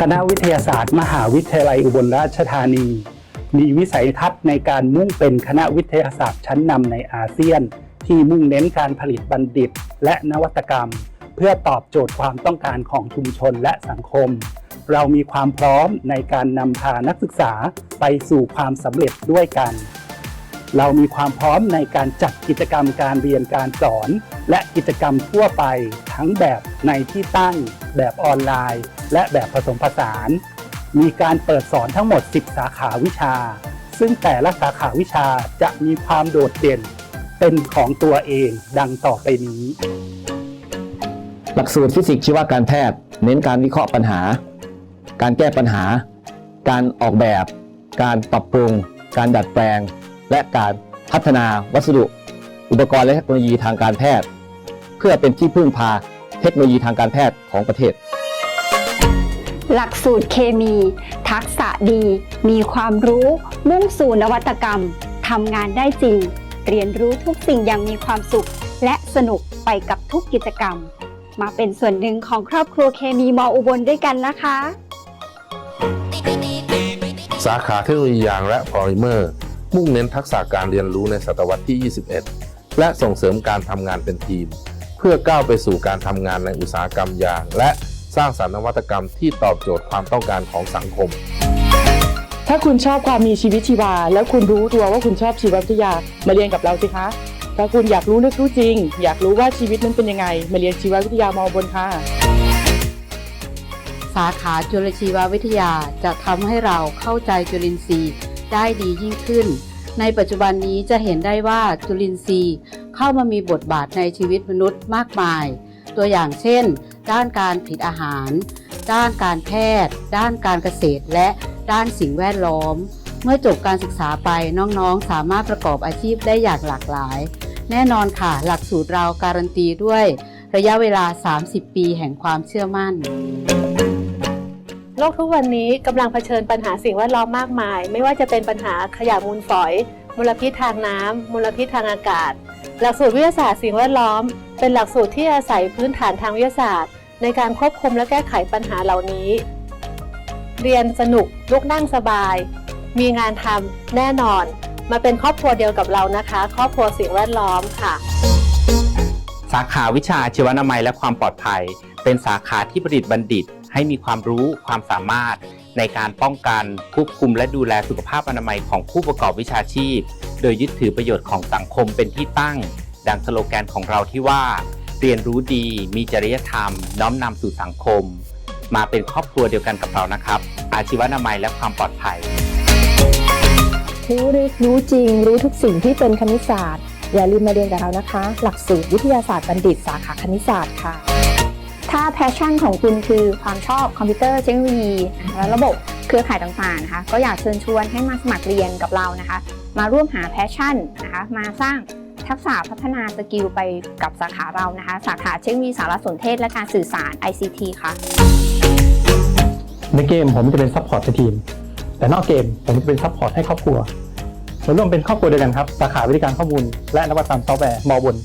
คณะวิทยาศาสตร์ มหาวิทยาลัยอุบลราชธานี มีวิสัยทัศน์ในการมุ่งเป็นคณะวิทยาศาสตร์ชั้นนำในอาเซียน ที่มุ่งเน้นการผลิตบัณฑิต และนวัตกรรม เพื่อตอบโจทย์ความต้องการของชุมชนและสังคม เรามีความพร้อมในการนำพานักศึกษาไปสู่ความสำเร็จด้วยกัน เรามีความพร้อมในการจัดกิจกรรมการเรียนการสอน และกิจกรรมทั่วไปทั้งแบบในที่ตั้ง แบบออนไลน์ และแบบผสมผสาน มีการเปิดสอนทั้งหมด 10 สาขาวิชา ซึ่งแต่ละสาขาวิชาจะมีความโดดเด่น เป็นของตัวเองดังต่อไปนี้ หลักสูตรฟิสิกส์ชีวการแพทย์ เน้นการวิเคราะห์ปัญหา การแก้ปัญหา การออกแบบ การปรับปรุง การดัดแปลง และการพัฒนาวัสดุ อุปกรณ์และเทคโนโลยีทางการแพทย์ เพื่อเป็นที่พึ่งพาเทคโนโลยีทางการแพทย์ของประเทศ หลักสูตรเคมี ทักษะดี มีความรู้มุ่งสู่นวัตกรรมทำงานได้จริง เรียนรู้ทุกสิ่งอย่างมีความสุข และสนุกไปกับทุกกิจกรรม มาเป็นส่วนหนึ่งของครอบครัวเคมีมออุบลด้วยกันนะคะ สาขาเทคโนโลยียางและพอลิเมอร์ มุ่งเน้นทักษะการเรียนรู้ในศตวรรษที่ 21 และส่งเสริมการทำงานเป็นทีม เพื่อก้าวไปสู่การทำงานในอุตสาหกรรมยาง และสร้างสรรค์นวัตกรรมที่ตอบโจทย์ความต้องการของสังคม ถ้าคุณชอบความมีชีวิตชีวา แล้วคุณรู้ตัวว่าคุณชอบชีววิทยา มาเรียนกับเราสิคะ ถ้าคุณอยากรู้ลึกรู้จริง อยากรู้ว่าชีวิตนั้นเป็นยังไง มาเรียนชีววิทยามอบนค่ะ สาขาจุลชีววิทยาจะทำให้เราเข้าใจจุลินทรีย์ ได้ดียิ่งขึ้น ในปัจจุบันนี้จะเห็นได้ว่าจุลินทรีย์เข้ามามีบทบาทในชีวิตมนุษย์มากมาย ตัวอย่างเช่น ด้านการผลิตอาหาร ด้านการแพทย์ ด้านการเกษตร และด้านสิ่งแวดล้อม เมื่อจบการศึกษาไปน้องๆ สามารถประกอบอาชีพได้อย่างหลากหลาย แน่นอนค่ะ หลักสูตรเราการันตีด้วย ระยะเวลา 30 ปีแห่งความเชื่อมั่น ลกทุกวันนี้กำลังเผชิญปัญหาสิ่งแวดล้อมมากมาย ไม่ว่าจะเป็นปัญหาขยะมูลฝอย มลพิษทางน้ำมลพิษทางอากาศ หลักสูตรวิทยาศาสตร์สิ่งแวดล้อม เป็นหลักสูตรที่อาศัยพื้นฐานทางวิทยาศาสตร์ ในการควบคุมและแก้ไขปัญหาเหล่านี้ เรียนสนุกลุกนั่งสบาย มีงานทำแน่นอน มาเป็นครอบครัวเดียวกับเรานะคะ ครอบครัวสิ่งแวดล้อมค่ะ สาขาวิชาชีวนามัยและความปลอดภัย เป็นสาขาที่ผลิตบัณฑิต ให้มีความรู้ความสามารถในการป้องกันควบคุมและดูแลสุขภาพอนามัยของผู้ประกอบวิชาชีพ โดยยึดถือประโยชน์ของสังคมเป็นที่ตั้ง ดังสโลแกนของเราที่ว่า เรียนรู้ดี มีจริยธรรม น้อมนำสู่สังคม มาเป็นครอบครัวเดียวกันกับเรานะครับ อาชีวนามัยและความปลอดภัยรู้ลึกรู้จริง รู้ทุกสิ่งที่เป็นคณิตศาสตร์ อย่าลืมมาเรียนกับเรานะคะ หลักสูตรวิทยาศาสตร์บัณฑิตสาขาคณิตศาสตร์ค่ะาแพชชั่นของคุณคือความชอบคอมพิวเตอร์เทคโนโลยีและระบบเครือข่ายต่างๆนะคะก็อยากเชิญชวนให้มาสมัครเรียนกับเรานะคะ มาร่วมหาแพชชั่นนะคะมาสร้างทักษะพัฒนาสกิลไปกับสาขาเรานะคะ สาขาเทคโนโลยีสารสนเทศและการสื่อสาร ICT ค่ะ ในเกมผมจะเป็นซัพพอร์ตทีม แต่นอกเกมผมจะเป็นซัพพอร์ตให้ครอบครัวเราร่วมเป็นครอบครัวเดียวกันครับ สาขาวิธีการข้อมูลและนวัตกรรมซอฟต์แวร์มอบน